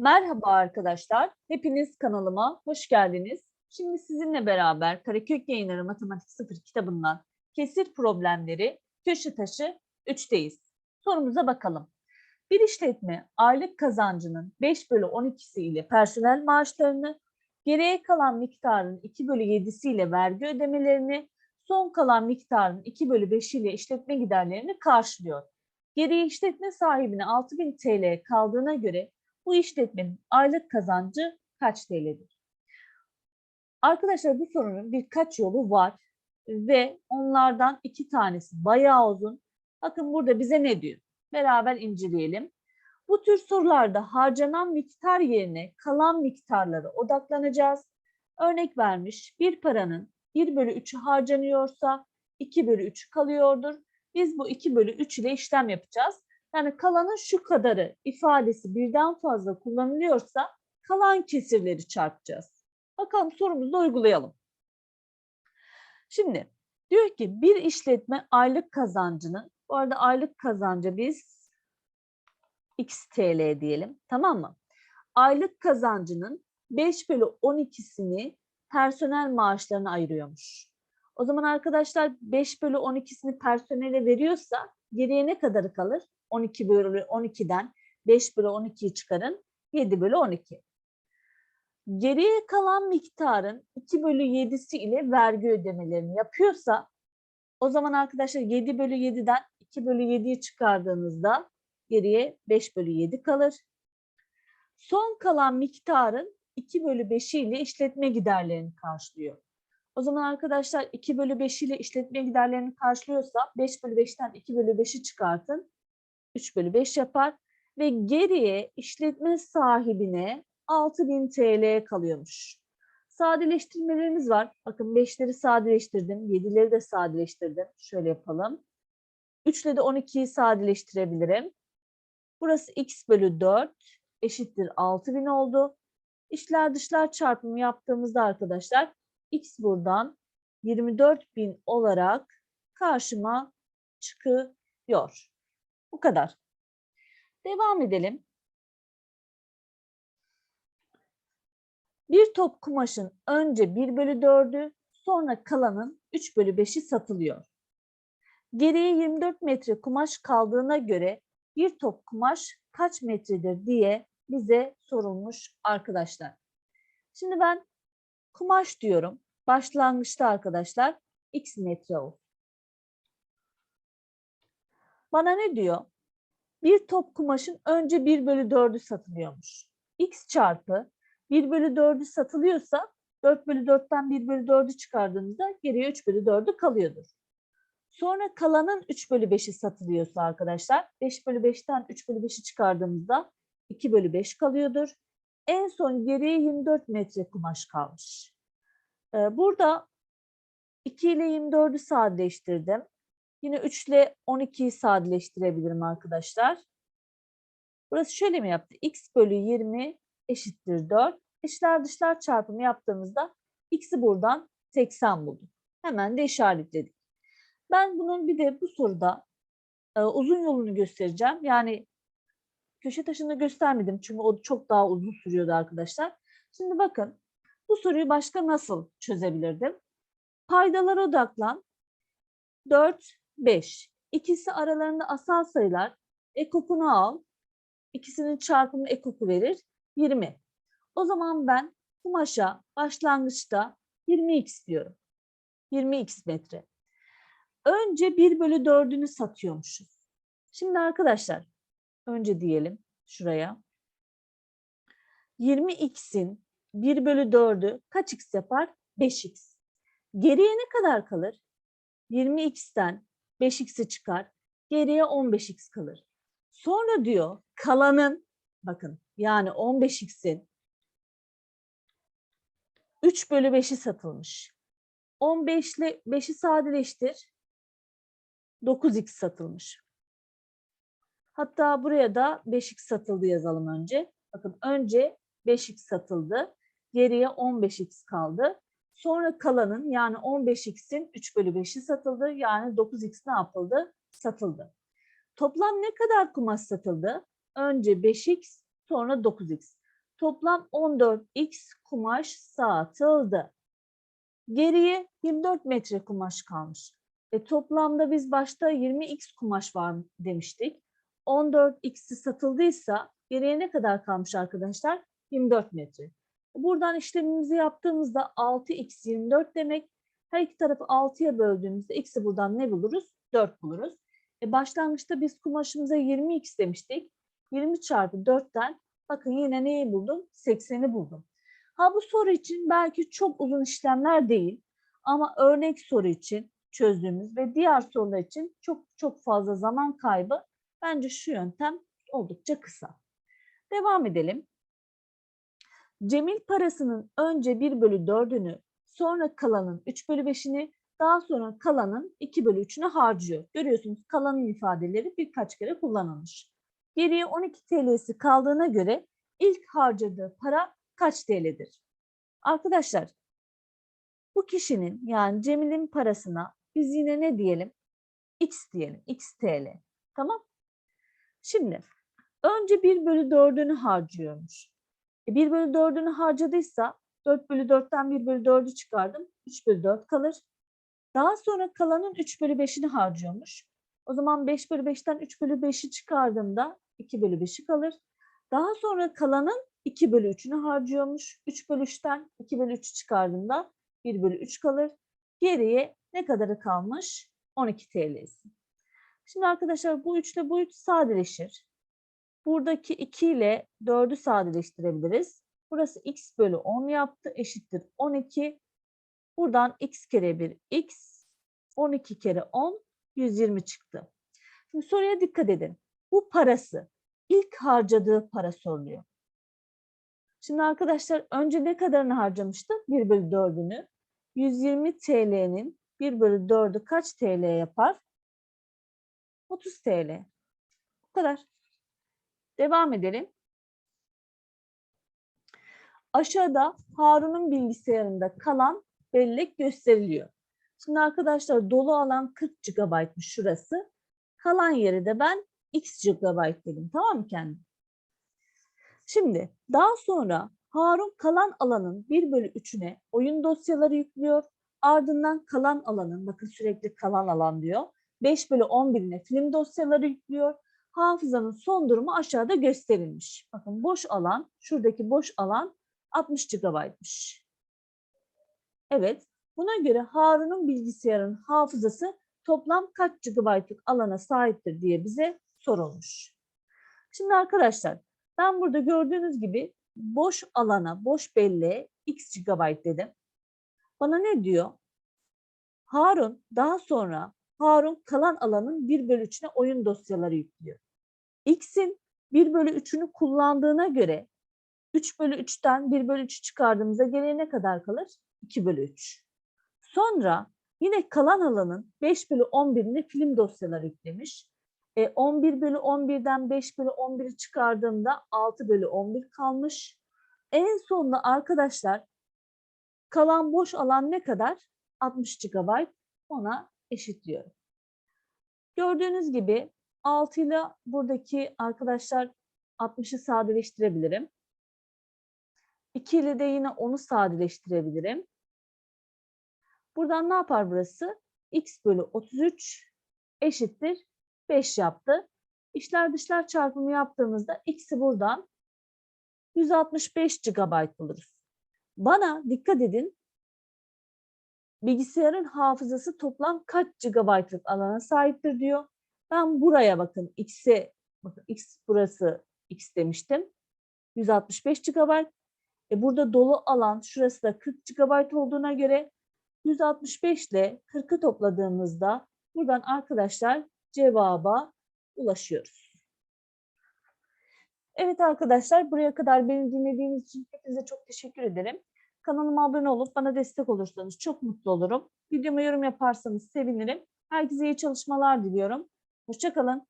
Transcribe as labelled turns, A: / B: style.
A: Merhaba arkadaşlar, hepiniz kanalıma hoş geldiniz. Şimdi sizinle beraber Karakök Yayınları Matematik 0 kitabından kesir problemleri köşe taşı 3'teyiz. Sorumuza bakalım. Bir işletme aylık kazancının 5 bölü 12'si ile personel maaşlarını, geriye kalan miktarın 2 bölü 7'si ile vergi ödemelerini, son kalan miktarın 2 bölü 5 ile işletme giderlerini karşılıyor. Geriye işletme sahibine 6000 TL kaldığına göre bu işletmenin aylık kazancı kaç TL'dir? Arkadaşlar bu sorunun birkaç yolu var ve onlardan iki tanesi bayağı uzun. Bakın burada bize ne diyor? Beraber inceleyelim. Bu tür sorularda harcanan miktar yerine kalan miktarlara odaklanacağız. Örnek vermiş bir paranın 1 bölü 3'ü harcanıyorsa 2 bölü 3 kalıyordur. Biz bu 2 bölü 3 ile işlem yapacağız. Yani kalanın şu kadarı ifadesi birden fazla kullanılıyorsa kalan kesirleri çarpacağız. Bakalım sorumuzu uygulayalım. Şimdi diyor ki bir işletme aylık kazancının, bu arada aylık kazanca biz x TL diyelim tamam mı? Aylık kazancının 5 bölü 12'sini personel maaşlarına ayırıyormuş. O zaman arkadaşlar 5 bölü 12'sini personele veriyorsa geriye ne kadarı kalır? 12 bölü 12'den 5 bölü 12'yi çıkarın. 7 bölü 12. Geriye kalan miktarın 2 bölü 7'si ile vergi ödemelerini yapıyorsa o zaman arkadaşlar 7 bölü 7'den 2 bölü 7'yi çıkardığınızda geriye 5 bölü 7 kalır. Son kalan miktarın 2 bölü 5'i ile işletme giderlerini karşılıyor. O zaman arkadaşlar 2 bölü 5 ile işletme giderlerini karşılıyorsa 5 bölü 5'ten 2 bölü 5'i çıkartın. 3 bölü 5 yapar ve geriye işletme sahibine 6000 TL kalıyormuş. Sadeleştirmelerimiz var. Bakın 5'leri sadeleştirdim. 7'leri de sadeleştirdim. Şöyle yapalım. 3 ile de 12'yi sadeleştirebilirim. Burası x bölü 4 eşittir 6000 oldu. İşler dışlar çarpımı yaptığımızda arkadaşlar x buradan 24.000 olarak karşıma çıkıyor. Bu kadar. Devam edelim. Bir top kumaşın önce 1 bölü 4'ü sonra kalanın 3 bölü 5'i satılıyor. Geriye 24 metre kumaş kaldığına göre bir top kumaş kaç metredir diye bize sorulmuş arkadaşlar. Şimdi ben kumaş diyorum. Başlangıçta arkadaşlar x metre olsun. Bana ne diyor? Bir top kumaşın önce 1 bölü 4'ü satılıyormuş. x çarpı 1 bölü 4'ü satılıyorsa 4 bölü 4'ten 1 bölü 4'ü çıkardığımızda geriye 3 bölü 4'ü kalıyordur. Sonra kalanın 3 bölü 5'i satılıyorsa arkadaşlar 5 bölü 5'ten 3 bölü 5'i çıkardığımızda 2 bölü 5 kalıyordur. En son geriye 24 metre kumaş kalmış. Burada 2 ile 24'ü sadeleştirdim. Yine 3 ile 12'yi sadeleştirebilirim arkadaşlar. Burası şöyle mi yaptı? x bölü 20 eşittir 4. İçler dışlar çarpımı yaptığımızda x'i buradan 80 bulduk. Hemen de işaretledik. Ben bunun bir de bu soruda e, uzun yolunu göstereceğim. Yani köşe taşını göstermedim çünkü o çok daha uzun sürüyordu arkadaşlar. Şimdi bakın bu soruyu başka nasıl çözebilirdim? Paydalara odaklan. 4, 5. İkisi aralarında asal sayılar. Ekokunu al. İkisinin çarpımı ekoku verir. 20. O zaman ben kumaşa başlangıçta 20x diyorum. 20x metre. Önce 1 bölü 4'ünü satıyormuşuz. Şimdi arkadaşlar önce diyelim şuraya. 20x'in 1 bölü 4'ü kaç x yapar? 5x. Geriye ne kadar kalır? 20x'ten 5x'i çıkar. Geriye 15x kalır. Sonra diyor kalanın bakın yani 15x'in 3 bölü 5'i satılmış. 15 ile 5'i sadeleştir. 9x satılmış. Hatta buraya da 5x satıldı yazalım önce. Bakın önce 5x satıldı. Geriye 15x kaldı. Sonra kalanın yani 15x'in 3 bölü 5'i satıldı. Yani 9x ne yapıldı? Satıldı. Toplam ne kadar kumaş satıldı? Önce 5x sonra 9x. toplam 14x kumaş satıldı. Geriye 24 metre kumaş kalmış. E, toplamda biz başta 20x kumaş var demiştik. 14x'i satıldıysa geriye ne kadar kalmış arkadaşlar? 24 metre. Buradan işlemimizi yaptığımızda 6x 24 demek. Her iki tarafı 6'ya böldüğümüzde x'i buradan ne buluruz? 4 buluruz. E başlangıçta biz kumaşımıza 20x demiştik. 20 çarpı 4'ten bakın yine neyi buldum? 80'i buldum. Ha bu soru için belki çok uzun işlemler değil ama örnek soru için çözdüğümüz ve diğer sorular için çok çok fazla zaman kaybı bence şu yöntem oldukça kısa. Devam edelim. Cemil parasının önce 1 bölü 4'ünü sonra kalanın 3 bölü 5'ini daha sonra kalanın 2 bölü 3'ünü harcıyor. Görüyorsunuz kalanın ifadeleri birkaç kere kullanılmış. Geriye 12 TL'si kaldığına göre ilk harcadığı para kaç TL'dir? Arkadaşlar bu kişinin yani Cemil'in parasına biz yine ne diyelim? X diyelim. X TL. Tamam. Şimdi önce 1 bölü 4'ünü harcıyormuş. E 1 bölü 4'ünü harcadıysa 4 bölü 4'ten 1 bölü 4'ü çıkardım. 3 bölü 4 kalır. Daha sonra kalanın 3 bölü 5'ini harcıyormuş. O zaman 5 bölü 5'ten 3 bölü 5'i çıkardığımda 2 bölü 5'i kalır. Daha sonra kalanın 2 bölü 3'ünü harcıyormuş. 3 bölü 3'ten 2 bölü 3'ü çıkardığımda 1 bölü 3 kalır. Geriye ne kadarı kalmış? 12 TL'si. Şimdi arkadaşlar bu 3 ile bu 3 sadeleşir. Buradaki 2 ile 4'ü sadeleştirebiliriz. Burası x bölü 10 yaptı. Eşittir 12. Buradan x kere 1 x. 12 kere 10 120 çıktı. Şimdi soruya dikkat edin. Bu parası ilk harcadığı para soruluyor. Şimdi arkadaşlar önce ne kadarını harcamıştı? 1 bölü 4'ünü. 120 TL'nin 1 bölü 4'ü kaç TL yapar? 30 TL. Bu kadar. Devam edelim. Aşağıda Harun'un bilgisayarında kalan bellek gösteriliyor. Şimdi arkadaşlar dolu alan 40 GB'mış şurası. Kalan yeri de ben X GB dedim. Tamam mı kendim? Şimdi daha sonra Harun kalan alanın 1 bölü 3'üne oyun dosyaları yüklüyor. Ardından kalan alanın, bakın sürekli kalan alan diyor. 5 bölü 11'ine film dosyaları yüklüyor. Hafızanın son durumu aşağıda gösterilmiş. Bakın boş alan, şuradaki boş alan 60 GB'mış. Evet, buna göre Harun'un bilgisayarın hafızası toplam kaç GB'lık alana sahiptir diye bize sorulmuş. Şimdi arkadaşlar ben burada gördüğünüz gibi boş alana, boş belleğe x GB dedim. Bana ne diyor? Harun daha sonra Harun kalan alanın 1 bölü 3'üne oyun dosyaları yüklüyor. X'in 1 bölü 3'ünü kullandığına göre 3 bölü 3'ten 1 bölü 3'ü çıkardığımızda geriye ne kadar kalır? 2 bölü 3. Sonra yine kalan alanın 5 bölü 11'ine film dosyaları yüklemiş. E, 11 bölü 11'den 5 bölü 11'i çıkardığımda 6 bölü 11 kalmış. En sonunda arkadaşlar kalan boş alan ne kadar? 60 GB ona eşitliyorum. Gördüğünüz gibi 6 ile buradaki arkadaşlar 60'ı sadeleştirebilirim. 2 ile de yine 10'u sadeleştirebilirim. Buradan ne yapar burası? x bölü 33 eşittir 5 yaptı. İşler dışlar çarpımı yaptığımızda x'i buradan 165 GB buluruz. Bana dikkat edin. Bilgisayarın hafızası toplam kaç GB'lık alana sahiptir diyor. Ben buraya bakın x'e bakın x burası x demiştim. 165 GB. E burada dolu alan şurası da 40 GB olduğuna göre 165 ile 40'ı topladığımızda buradan arkadaşlar cevaba ulaşıyoruz. Evet arkadaşlar buraya kadar beni dinlediğiniz için hepinize çok teşekkür ederim. Kanalıma abone olup bana destek olursanız çok mutlu olurum. Videoma yorum yaparsanız sevinirim. Herkese iyi çalışmalar diliyorum. Hoşçakalın.